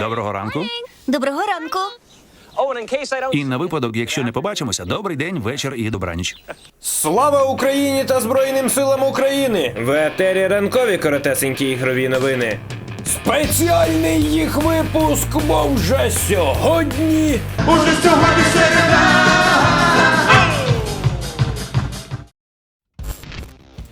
Доброго ранку. Доброго ранку. І на випадок, якщо не побачимося, добрий день, вечір і добраніч. Слава Україні та Збройним силам України! В етері ранкові коротесенькі ігрові новини. Спеціальний їх випуск, бо вже сьогодні.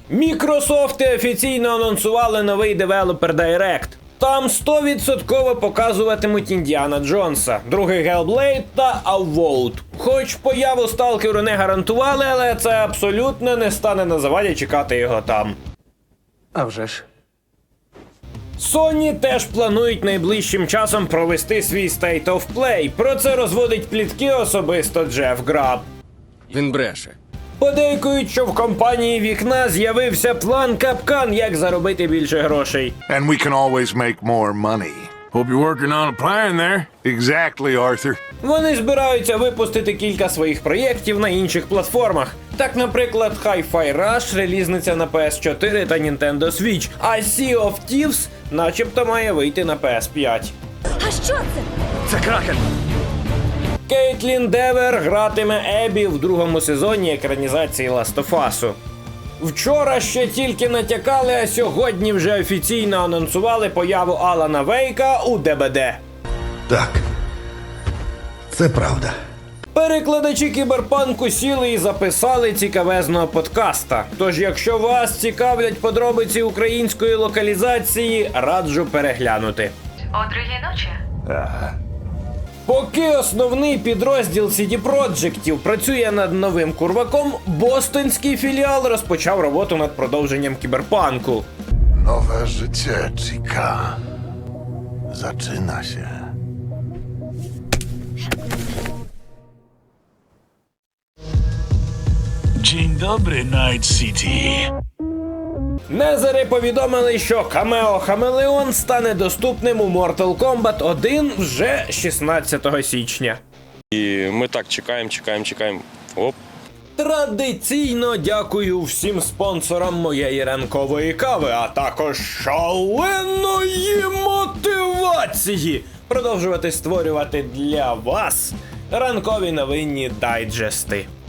Мікрософти офіційно анонсували новий Developer Direct. Там 100% показуватимуть Індіана Джонса, другий Hellblade та Avowed. Хоч появу сталкеру не гарантували, але це абсолютно не стане на заваді чекати його там. А вже ж. Sony теж планують найближчим часом провести свій State of Play. Про це розводить плітки особисто Джеф Граб. Він бреше. Подейкують, що в компанії вікна з'явився план капкан, як заробити більше грошей. And we can always make more money. Hope you're working on a plan there. Exactly, Arthur. Вони збираються випустити кілька своїх проєктів на інших платформах. Так, наприклад, Hi-Fi Rush релізниця на PS4 та Nintendo Switch, а Sea of Thieves начебто має вийти на PS5. А що це? Це кракен. Кейтлін Девер гратиме Ебі в другому сезоні екранізації Us. Вчора ще тільки натякали, а сьогодні вже офіційно анонсували появу Алана Вейка у ДБД. Так. Це правда. Перекладачі кіберпанку сіли і записали цікавезного подкаста. Тож, якщо вас цікавлять подробиці української локалізації, раджу переглянути. О другій ночі. Поки основний підрозділ CD Projektів працює над новим курваком, бостонський філіал розпочав роботу над продовженням кіберпанку. Nowe życie, Chica. Zaczyna się. Dzień dobry, Night City. Незери повідомили, що Камео Хамелеон стане доступним у Mortal Kombat 1 вже 16 січня. І ми так чекаємо, чекаємо, чекаємо. Оп. Традиційно дякую всім спонсорам моєї ранкової кави, а також шаленої мотивації продовжувати створювати для вас ранкові новинні дайджести.